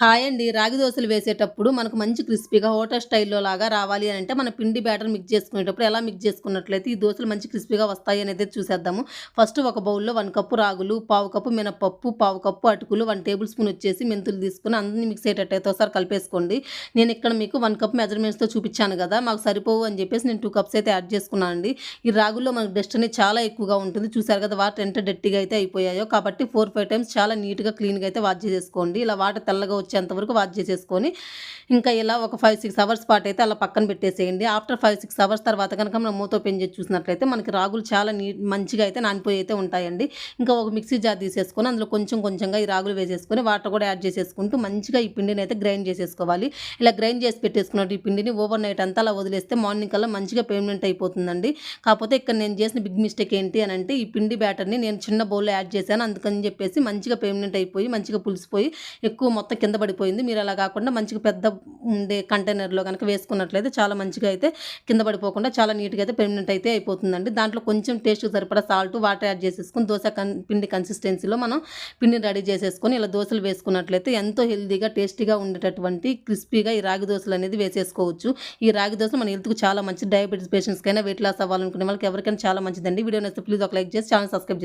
Hi అండి. రాగి దోశలు వేసేటప్పుడు మనకు మంచి క్రిస్పీగా హోటల్ స్టైల్లో లాగా రావాలి అని అంటే మన పిండి బ్యాటర్ మిక్స్ చేసుకునేటప్పుడు ఎలా మిక్స్ చేసుకున్నట్లయితే ఈ దోశలు మంచి క్రిస్పీగా వస్తాయి అనేది చూసేద్దాము. ఫస్ట్ ఒక బౌల్లో వన్ కప్పు రాగులు పావు కప్పు మినపప్పు పావు కప్పు అటుకులు వన్ టేబుల్ స్పూన్ వచ్చేసి మెంతులు తీసుకుని అందరినీ మిక్స్ అయ్యేటట్టయితే ఒకసారి కలిపేసుకోండి. నేను ఇక్కడ మీకు వన్ కప్ మెజర్మెంట్స్తో చూపించాను కదా మాకు సరిపోవు అని చెప్పేసి నేను టూ కప్స్ అయితే యాడ్ చేసుకున్నాను అండి. ఈ రాగుల్లో మనకు డస్ట్ అనేది చాలా ఎక్కువగా ఉంటుంది. చూసారు కదా వాటర్ ఎంత డట్టిగా అయితే అయిపోయాయో. కాబట్టి ఫోర్ ఫైవ్ టైమ్స్ చాలా నీట్గా క్లీన్గా అయితే వాష్ చేసుకోండి ఇలా వాటర్ తెల్లగా వచ్చేంత వరకు వాష్ చేసేసుకొని ఇంకా ఇలా ఒక ఫైవ్ సిక్స్ అవర్స్ పాటు అయితే అలా పక్కన పెట్టేసేయండి. ఆఫ్టర్ ఫైవ్ సిక్స్ అవర్స్ తర్వాత కనుక మనం మూత ఓపెన్ చేసి చూసినట్లయితే మనకి రాగులు చాలా నీట్ మంచిగా అయితే నానిపోయి అయితే ఉంటాయండి. ఇంకా ఒక మిక్సీ జార్ తీసేసుకొని అందులో కొంచెం కొంచెంగా ఈ రాగులు వేసేసుకొని వాటర్ కూడా యాడ్ చేసేసుకుంటూ మంచిగా ఈ పిండిని అయితే గ్రైండ్ చేసేసుకోవాలి. ఇలా గ్రైండ్ చేసి పెట్టేసుకున్నట్టు ఈ పిండిని ఓవర్ నైట్ అంతా అలా వదిలేస్తే మార్నింగ్ కల్లా మంచిగా పేమెంట్ అయిపోతుందండి. కాకపోతే ఇక్కడ నేను చేసిన బిగ్ మిస్టేక్ ఏంటి అని అంటే ఈ పిండి బ్యాటర్ని నేను చిన్న బౌల్లో యాడ్ చేశాను. అందుకని చెప్పేసి మంచిగా పేమెంట్ అయిపోయి మంచిగా పులిసిపోయి ఎక్కువ మొత్తం కింద పడిపోయింది మీరు అలా కాకుండా మంచిగా పెద్ద ఉండే కంటైనర్లో కనుక వేసుకున్నట్లయితే చాలా మంచిగా అయితే కింద పడిపోకుండా చాలా నీట్గా అయితే పెర్మనెంట్ అయితే అయిపోతుందండి. దాంట్లో కొంచెం టేస్ట్ సరిపడా సాల్ట్ వాటర్ యాడ్ చేసేసుకొని దోశ కన్ పిండి కన్సిస్టెన్సీలో మనం పిండిని రెడీ చేసేసుకొని ఇలా దోశలు వేసుకున్నట్లయితే ఎంతో హెల్తీగా టేస్టీగా ఉండేటటువంటి క్రిస్పీగా ఈ రాగి దోశలు అనేది వేసేసుకోవచ్చు. ఈ రాగి దోశ మన హెల్త్కు చాలా మంచి డయాబెటీస్ పేషెంట్స్కైనా వెయిట్ లాస్ అవ్వాలనుకునే వాళ్ళకి ఎవరికైనా చాలా మంచిదండి. వీడియో నచ్చితే ప్లీజ్ ఒక లైక్ చేసి ఛానల్ సబ్స్క్రైబ్ చేసుకోండి.